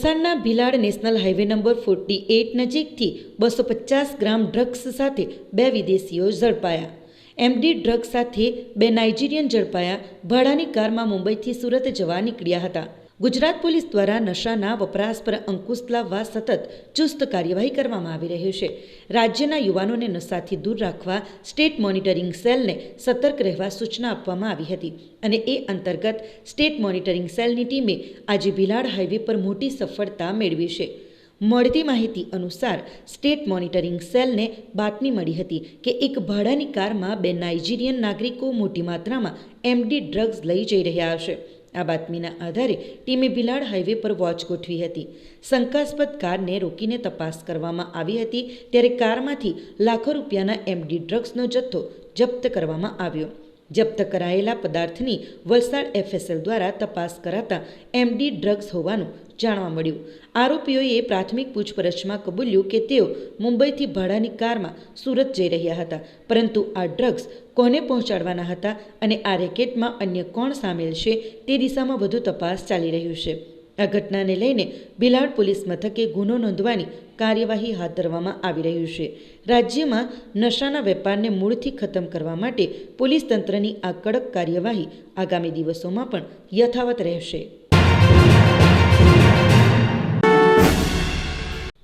વલસાડના Bhilad national highway number forty eight નજીકથી બસો પચાસ ગ્રામ ડ્રગ્સ સાથે બે વિદેશીઓ ઝડપાયા. એમડી ડ્રગ્સ સાથે બે નાઇજીરિયન ઝડપાયા. ભાડાની કારમાં મુંબઈથી સુરત જવા નીકળ્યા હતા. ગુજરાત પોલીસ દ્વારા નશાના વપરાશ પર અંકુશ લાવવા સતત ચુસ્ત કાર્યવાહી કરવામાં આવી રહી છે. રાજ્યના યુવાનોને નશાથી દૂર રાખવા સ્ટેટ મોનિટરિંગ સેલને સતર્ક રહેવા સૂચના આપવામાં આવી હતી અને એ અંતર્ગત સ્ટેટ મોનિટરિંગ સેલની ટીમે આજે ભિલાડ હાઈવે પર મોટી સફળતા મેળવી છે. મળતી માહિતી અનુસાર સ્ટેટ મોનિટરિંગ સેલને બાતમી મળી હતી કે એક ભાડાની કારમાં બે નાઇજીરિયન નાગરિકો મોટી માત્રામાં એમડી ડ્રગ્સ લઈ જઈ રહ્યા હશે આ બાતમીના આધારે ટીમે ભિલાડ હાઈવે પર વોચ ગોઠવી હતી. શંકાસ્પદ કારને રોકીને તપાસ કરવામાં આવી હતી, ત્યારે કારમાંથી લાખો રૂપિયાના એમડી ડ્રગ્સનો જથ્થો જપ્ત કરવામાં આવ્યો. જપ્ત કરાયેલા પદાર્થની વલસાડ એફએસએલ દ્વારા તપાસ કરાતા એમડી ડ્રગ્સ હોવાનું જાણવા મળ્યું. આરોપીઓએ પ્રાથમિક પૂછપરછમાં કબૂલ્યું કે તેઓ મુંબઈથી ભાડાની કારમાં સુરત જઈ રહ્યા હતા, પરંતુ આ ડ્રગ્સ કોને પહોંચાડવાના હતા અને આ રેકેટમાં અન્ય કોણ સામેલ છે તે દિશામાં વધુ તપાસ ચાલી રહ્યું છે. આ ઘટનાને લઈને બિલાડ પોલીસ મથકે ગુનો નોંધવાની કાર્યવાહી હાથ ધરવામાં આવી રહ્યું છે. રાજ્યમાં નશાના વેપારને મૂળથી ખતમ કરવા માટે પોલીસ તંત્રની આ કડક કાર્યવાહી આગામી દિવસોમાં પણ યથાવત રહેશે.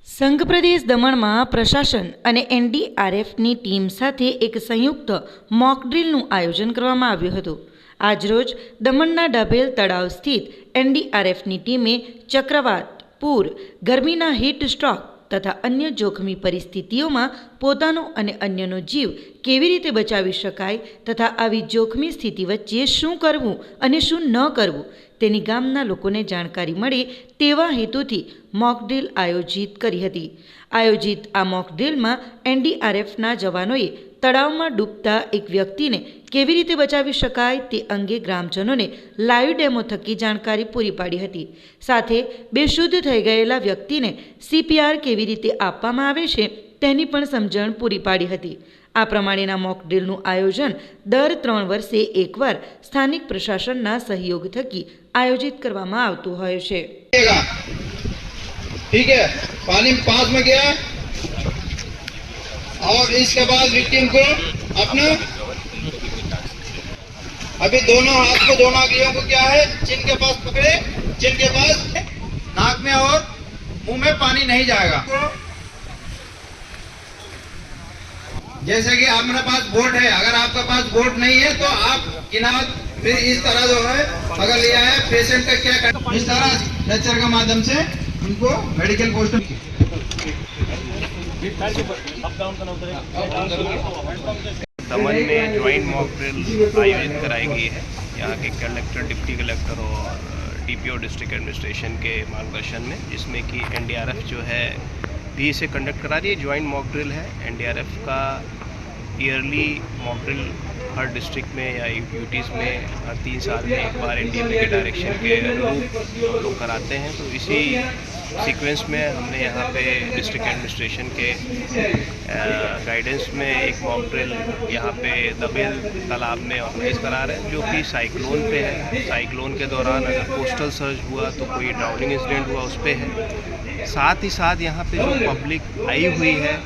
સંઘ પ્રદેશ દમણમાં પ્રશાસન અને એનડીઆરએફની ટીમ સાથે એક સંયુક્ત મોકડ્રીલનું આયોજન કરવામાં આવ્યું હતું. આજરોજ દમણના ડાભેલ તળાવ સ્થિત એનડીઆરએફની ટીમે ચક્રવાત, પૂર, ગરમીના હીટ સ્ટ્રોક તથા અન્ય જોખમી પરિસ્થિતિઓમાં પોતાનો અને અન્યનો જીવ કેવી રીતે બચાવી શકાય તથા આવી જોખમી સ્થિતિ વચ્ચે શું કરવું અને શું ન કરવું તેની ગામના લોકોને જાણકારી મળે તેવા હેતુથી મોકડ્રીલ આયોજિત કરી હતી. આયોજિત આ મોકડ્રીલમાં એનડીઆરએફના જવાનોએ તળાવમાં ડૂબતા એક વ્યક્તિને કેવી રીતે બચાવી શકાય તે અંગે ગ્રામજનોને લાઈવ ડેમો થકી જાણકારી પૂરી પાડી હતી. સાથે બેશુદ્ધ થઈ ગયેલા વ્યક્તિને સીપીઆર કેવી રીતે આપવામાં આવે છે તેની પણ સમજણ પૂરી પાડી હતી. આ પ્રમાણેના મોક ડ્રીલનું આયોજન દર ત્રણ વર્ષે એકવાર સ્થાનિક પ્રશાસનના સહયોગ થકી આયોજિત કરવામાં આવતું હોય છે लगेगा ठीक है पानी में पास में गया और इसके बाद विक्टिम को अपना अभी दोनों हाथ को दोनों आंगलियों को क्या है चिन के पास पकड़े चिन के पास नाक में और मुंह में पानी नहीं जाएगा जैसे कि हमारे पास बोट है, अगर आपके पास बोट नहीं है तो आप किनार फिर इस तरह जो है अगर लिया है पेशेंट का क्या कर इस तरह लेक्चर के माध्यम से उनको मेडिकल पोस्ट दमन में ज्वाइंट मॉक ड्रिल आयोजित कराई गई है। यहाँ के कलेक्टर डिप्टी कलेक्टर और डीपीओ डिस्ट्रिक्ट एडमिनिस्ट्रेशन के मार्गदर्शन में, जिसमें कि एनडीआरएफ जो है भी से कंडक्ट करा रही है। ज्वाइंट मॉक ड्रिल है। एनडीआरएफ का ईयरली मॉक ड्रिल हर डिस्ट्रिक्ट में या यूटीज़ में हर तीन साल में एक बार एन के डायरेक्शन के अनुरूप लोग कराते हैं। तो इसी सीक्वेंस में हमने यहाँ पे डिस्ट्रिक्ट एडमिनिस्ट्रेशन के गाइडेंस में एक मॉक ड्रिल यहाँ पे दबेल तालाब में ऑर्गेनाइज करा रहे हैं, जो कि साइक्लोन पे है। साइक्लोन के दौरान अगर कोस्टल सर्च हुआ तो कोई ड्राउनिंग इंसिडेंट हुआ उस पर है। साथ ही साथ यहाँ पे जो पब्लिक आई हुई है,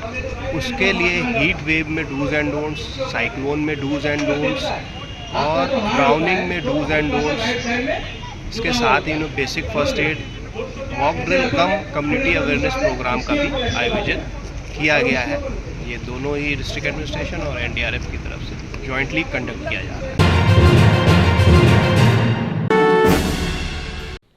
उसके लिए हीट वेव में डूज एंड डोंट्स साइक्लोन में डूज एंड डोंट्स और ड्राउनिंग में डूज एंड डोंट्स इसके साथ ही basic first aid mock drill com community awareness programme का भी आयोजन किया गया है ये दोनों ही डिस्ट्रिक्ट एडमिनिस्ट्रेशन और एनडीआरएफ की तरफ से जॉइंटली कंडक्ट किया जा रहा है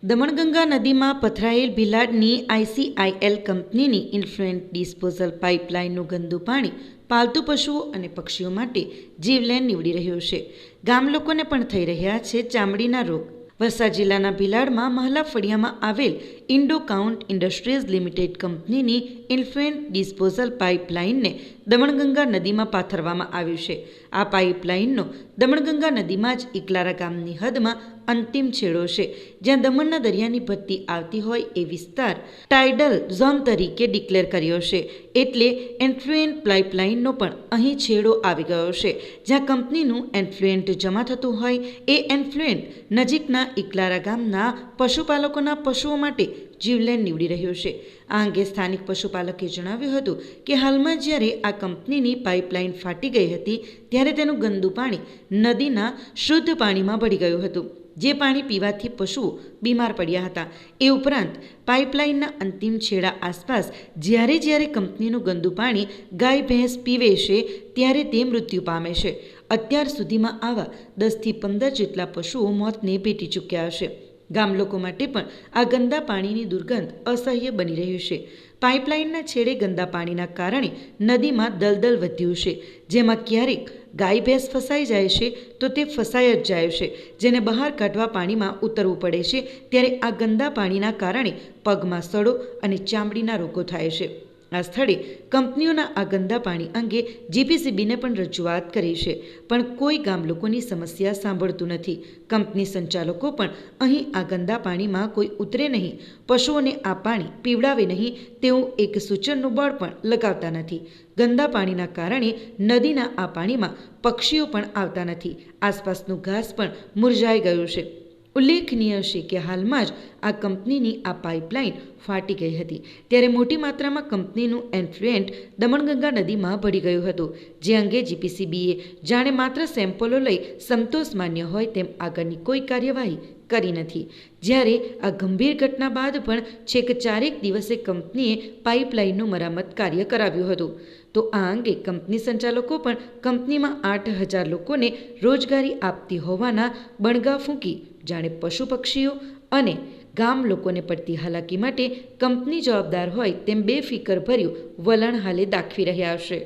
દમણગંગા નદીમાં પથરાયેલ ભીલાડની આઈસીઆઈએલ કંપનીની ઇન્ફ્લુએન્ટ ડિસ્પોઝલ પાઇપલાઇનનું ગંદુ પાણી પાલતુ પશુઓ અને પક્ષીઓ માટે જીવલેણ નીવડી રહ્યું છે ગામ લોકોને પણ થઈ રહ્યા છે ચામડીના રોગ વલસાડ જિલ્લાના ભીલાડમાં મહલા ફળિયામાં આવેલ ઇન્ડો કાઉન્ટ ઇન્ડસ્ટ્રીઝ લિમિટેડ કંપનીની ઇન્ફ્લુએન્ટ ડિસ્પોઝલ પાઇપલાઇનને દમણગંગા નદીમાં પાથરવામાં આવ્યું છે. આ પાઇપલાઇનનો દમણગંગા નદીમાં જ ઇકલારા ગામની હદમાં અંતિમ છેડો છે, જ્યાં દમણના દરિયાની ભરતી આવતી હોય એ વિસ્તાર ટાઇડલ ઝોન તરીકે ડિક્લેર કર્યો છે. એટલે એન્ફ્લુએન્ટ પાઇપલાઇનનો પણ અહીં છેડો આવી ગયો છે. જ્યાં કંપનીનું એન્ફ્લુએન્ટ જમા થતું હોય એ એન્ફ્લુએન્ટ નજીકના ઇકલારા ગામના પશુપાલકોના પશુઓ માટે જીવલેણ નીવડી રહ્યો છે. આ અંગે સ્થાનિક પશુપાલકે જણાવ્યું હતું કે હાલમાં જ્યારે આ કંપનીની પાઇપલાઇન ફાટી ગઈ હતી, ત્યારે તેનું ગંદુ પાણી નદીના શુદ્ધ પાણીમાં ભળી ગયું હતું. જે પાણી પીવાથી પશુઓ બીમાર પડ્યા હતા. એ ઉપરાંત પાઇપલાઇનના અંતિમ છેડા આસપાસ જ્યારે જ્યારે કંપનીનું ગંદુ પાણી ગાય, ભેંસ પીવે છે, ત્યારે તે મૃત્યુ પામે છે. અત્યાર સુધીમાં આવા દસથી પંદર જેટલા પશુઓ મોતને ભેટી ચૂક્યા હશે. ગામ લોકો માટે પણ આ ગંદા પાણીની દુર્ગંધ અસહ્ય બની રહ્યું છે. પાઇપલાઇનના છેડે ગંદા પાણીના કારણે નદીમાં દલદલ વધ્યું છે. જેમાં ક્યારેક ગાય ભેંસ ફસાઈ જાય છે, તો તે ફસાઈ જ જાય છે. જેને બહાર કાઢવા પાણીમાં ઉતરવું પડે છે, ત્યારે આ ગંદા પાણીના કારણે પગમાં સડો અને ચામડીના રોગો થાય છે. આ સ્થળે કંપનીઓના આ ગંદા પાણી અંગે જીપીસીબીને પણ રજૂઆત કરી છે. પણ કોઈ ગામ લોકોની સમસ્યા સાંભળતું નથી. કંપની સંચાલકો પણ અહીં આ ગંદા પાણીમાં કોઈ ઉતરે નહીં. પશુઓને આ પાણી પીવડાવે નહીં તેવું એક સૂચનનું બળ પણ લગાવતા નથી. ગંદા પાણીના કારણે નદીના આ પાણીમાં પક્ષીઓ પણ આવતા નથી. આસપાસનું ઘાસ પણ મુરઝાઈ ગયું છે. ઉલ્લેખનીય છે કે હાલમાં જ આ કંપનીની આ પાઇપલાઇન ફાટી ગઈ હતી. ત્યારે મોટી માત્રામાં કંપનીનું એન્ફ્લુએન્ટ દમણગંગા નદીમાં ભળી ગયું હતું. જે અંગે જીપીસીબીએ જાણે માત્ર સેમ્પલો લઈ સંતોષ માન્ય હોય તેમ આગળની કોઈ કાર્યવાહી કરી નથી. જ્યારે આ ગંભીર ઘટના બાદ પણ છેક ચારેક દિવસે કંપનીએ પાઇપલાઇનનું મરામત કાર્ય કરાવ્યું હતું. તો આ અંગે કંપની સંચાલકો પણ કંપનીમાં આઠ હજાર લોકોને રોજગારી આપતી હોવાના બણગા ફૂંકી જાણે પશુ પક્ષીઓ અને ગામ લોકોને પડતી હાલાકી માટે કંપની જવાબદાર હોય તેમ બેફિકર ભર્યું વલણ હાલે દાખવી રહ્યા હશે.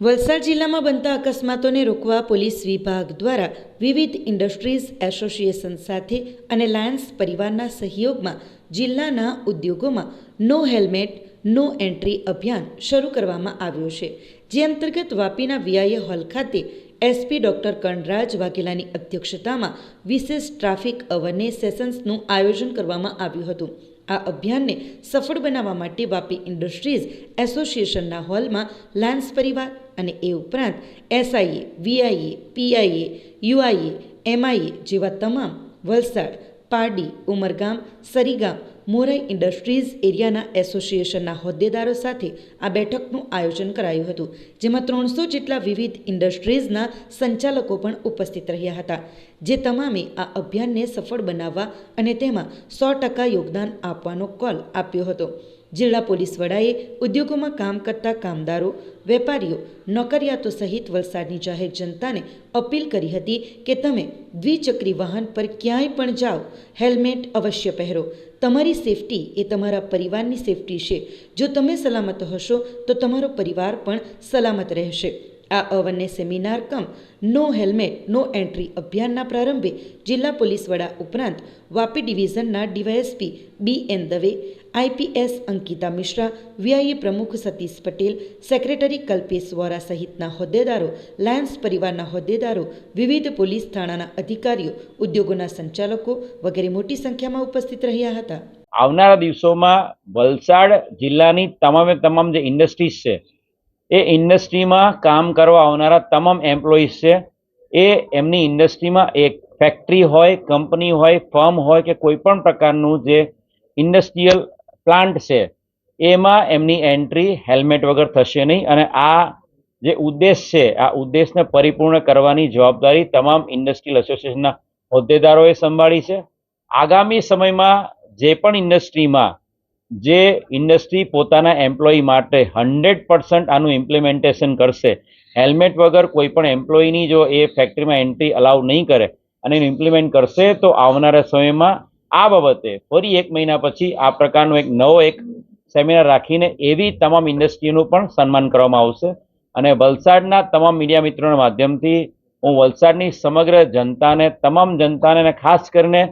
વલસાડ જિલ્લામાં બનતા અકસ્માતોને રોકવા પોલીસ વિભાગ દ્વારા વિવિધ ઇન્ડસ્ટ્રીઝ એસોસિએશન સાથે અને લાયન્સ પરિવારના સહયોગમાં જિલ્લાના ઉદ્યોગોમાં નો હેલ્મેટ, નો એન્ટ્રી અભિયાન શરૂ કરવામાં આવ્યું છે. જે અંતર્ગત વાપીના વીઆઈએ હોલ ખાતે એસપી ડોક્ટર કણરાજ વાઘેલાની અધ્યક્ષતામાં વિશેષ ટ્રાફિક અવરને સેશન્સનું આયોજન કરવામાં આવ્યું હતું. આ અભિયાનને સફળ બનાવવા માટે વાપી ઇન્ડસ્ટ્રીઝ એસોસિએશનના હોલમાં લાન્સ પરિવાર અને એ ઉપરાંત એસઆઈએ, વીઆઈએ, પીઆઈએ, યુઆઈએ, એમઆઈએ જેવા તમામ વલસાડ, પારડી, ઉમરગામ, સરીગામ મોરાઈ ઇન્ડસ્ટ્રીઝ એરિયાના એસોસિએશનના હોદ્દેદારો સાથે આ બેઠકનું આયોજન કરાયું હતું, જેમાં ત્રણસો જેટલા વિવિધ ઇન્ડસ્ટ્રીઝના સંચાલકો પણ ઉપસ્થિત રહ્યા હતા, જે તમામે આ અભિયાનને સફળ બનાવવા અને તેમાં સો ટકા યોગદાન આપવાનો કોલ આપ્યો હતો. જિલ્લા પોલીસ વડાએ ઉદ્યોગોમાં કામ કરતા કામદારો, વેપારીઓ, નોકરિયાતો સહિત વલસાડની જાહેર જનતાને અપીલ કરી હતી કે તમે દ્વિચક્રી વાહન પર ક્યાંય પણ જાઓ, હેલ્મેટ અવશ્ય પહેરો તમારી સેફટી એ તમારા પરિવારની સેફટી છે. જો તમે સલામત હશો, તો તમારો પરિવાર પણ સલામત રહેશે. આ અવન્ય seminar cum, no helmet, no entry અભિયાનના પ્રારંભે જિલ્લા પોલીસ વડા ઉપરાંત Vapi ડિવિઝનના DYSP B N Dave IPS Ankita Mishra, VIA પ્રમુખ સતીશ પટેલ, સેક્રેટરી કલ્પેશ વોરા સહિતના હોદ્દેદારો, લાયન્સ પરિવારના હોદ્દેદારો, વિવિધ પોલીસ થાણાના અધિકારીઓ, ઉદ્યોગોના સંચાલકો વગેરે મોટી સંખ્યામાં ઉપસ્થિત રહ્યા હતા. આવનારા દિવસોમાં વલસાડ જિલ્લાની તમામે તમામ જે ઇન્ડસ્ટ્રીઝ છે, એ ઇન્ડસ્ટ્રીમાં કામ કરવા આવનારા તમામ એમ્પ્લોઈઝ છે, એ એમની ઇન્ડસ્ટ્રીમાં એક ફેક્ટરી હોય, કંપની હોય, ફર્મ હોય કે કોઈ પણ પ્રકારનું જે ઇન્ડસ્ટ્રીયલ પ્લાન્ટ છે, એમાં એમની એન્ટ્રી હેલ્મેટ વગર થશે નહીં અને આ જે ઉદ્દેશ છે, આ ઉદ્દેશને પરિપૂર્ણ કરવાની જવાબદારી તમામ ઇન્ડસ્ટ્રીયલ એસોસિએશનના હોદ્દેદારોએ સંભાળી છે. આગામી સમયમાં જે પણ ઇન્ડસ્ટ્રીમાં જે ઇન્ડસ્ટ્રી પોતાના એમ્પ્લોયી માટે હંડ્રેડ પર્સન્ટ આનું ઇમ્પ્લિમેન્ટેશન કરશે, હેલ્મેટ વગર કોઈ પણ એમ્પ્લોયીની જો એ ફેક્ટરીમાં એન્ટ્રી અલાઉ નહીં કરે અને એનું ઇમ્પ્લિમેન્ટ કરશે, તો આવનારા સમયમાં આ બાબતે ફરી એક મહિના પછી આ પ્રકારનો એક નવો એક સેમિનાર રાખીને એવી તમામ ઇન્ડસ્ટ્રીનું પણ સન્માન કરવામાં આવશે. અને વલસાડના તમામ મીડિયા મિત્રોના માધ્યમથી હું વલસાડની સમગ્ર જનતાને, તમામ જનતાને ખાસ કરીને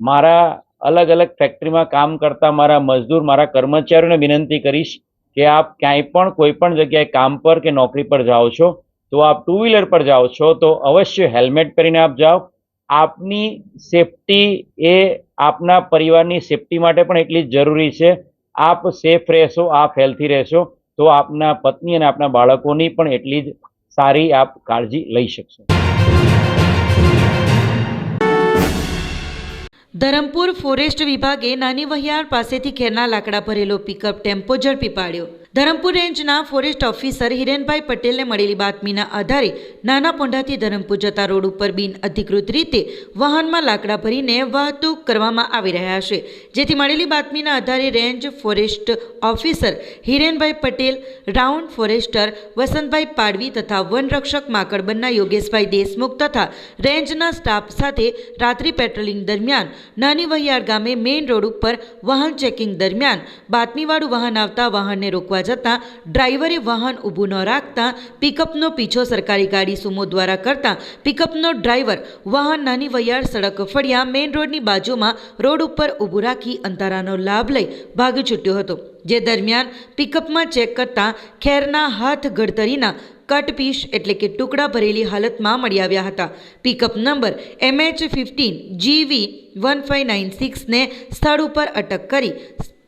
મારા અલગ અલગ ફેક્ટરીમાં કામ કરતા મારા મજદૂર, મારા કર્મચારીઓને વિનંતી કરીશ કે આપ ક્યાંય પણ, કોઈ પણ જગ્યાએ કામ પર કે નોકરી પર જાઓ છો, તો આપ ટુ વ્હીલર પર જાઓ છો, તો અવશ્ય હેલ્મેટ પહેરીને આપ જાઓ. આપની સેફટી એ આપના પરિવારની સેફટી માટે પણ એટલી જ જરૂરી છે. આપ સેફ રહેશો, આપ હેલ્થી રહેશો, તો આપના પત્ની અને આપના બાળકોની પણ એટલી જ સારી આપ કાળજી લઈ શકશો. ધરમપુર ફોરેસ્ટ વિભાગે નાની વહિયાર પાસેથી ખેરના લાકડા ભરેલો પિકઅપ ટેમ્પો ઝડપી પાડ્યો. ધરમપુર રેન્જના ફોરેસ્ટ ઓફિસર હિરેનભાઈ પટેલને મળેલી બાતમીના આધારે નાના પોંઢાથી ધરમપુર જતા રોડ ઉપર બિન અધિકૃત રીતે વાહનમાં લાકડા ભરીને વાહતુક કરવામાં આવી રહ્યા છે. જેથી મળેલી બાતમીના આધારે range forest officer Hirenbhai Patel, round forester Vasantbhai Padvi તથા વનરક્ષક માકડબનના યોગેશભાઈ દેશમુખ તથા રેન્જના સ્ટાફ સાથે રાત્રિ પેટ્રોલિંગ દરમિયાન નાની વહિયાર ગામે મેઇન રોડ ઉપર વાહન ચેકિંગ દરમિયાન બાતમીવાળું વાહન આવતા વાહનને રોકવા જતાં ડ્રાઈવરે વાહન ઊભું ન રાખતા પિકઅપનો પીછો સરકારી ગાડી સુમો દ્વારા કરતા પિકઅપનો ડ્રાઈવર વાહન નાની વૈયાર સડક ફળિયા મેઇન રોડની બાજુમાં રોડ ઉપર ઊભું રાખી અંધારાનો લાભ લઈ ભાગી છૂટ્યો હતો. જે દરમિયાન પિકઅપમાં ચેક કરતા ખેરના હાથ ગડતરીના કટ પીસ એટલે કે ટુકડા ભરેલી હાલતમાં મળી આવ્યા હતા. Pickup number MH fifteen GV one five nine સિક્સને સ્થળ ઉપર અટક કરી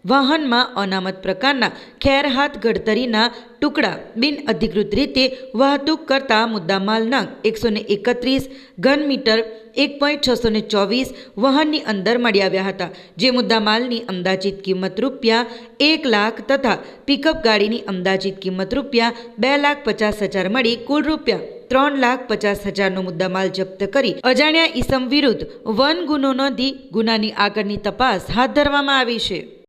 વાહનમાં અનામત પ્રકારના ખેર હાથ ગડતરીના ટુકડા બિન અધિકૃત રીતે વાહતુક કરતા મુદ્દામાલ નંગ એકસો ને એકત્રીસ, ઘન મીટર એક પોઈન્ટ છસો ને ચોવીસ વાહનની અંદર મળી આવ્યા હતા, જે મુદ્દામાલની અંદાજિત કિંમત રૂપિયા એક લાખ તથા પિકઅપ ગાડીની અંદાજિત કિંમત રૂપિયા બે લાખ પચાસ હજાર મળી કુલ રૂપિયા ત્રણ લાખ પચાસ હજારનો મુદ્દામાલ જપ્ત કરી અજાણ્યા ઈસમ વિરુદ્ધ વન ગુનો નોંધી ગુનાની આગળની તપાસ હાથ ધરવામાં આવી છે.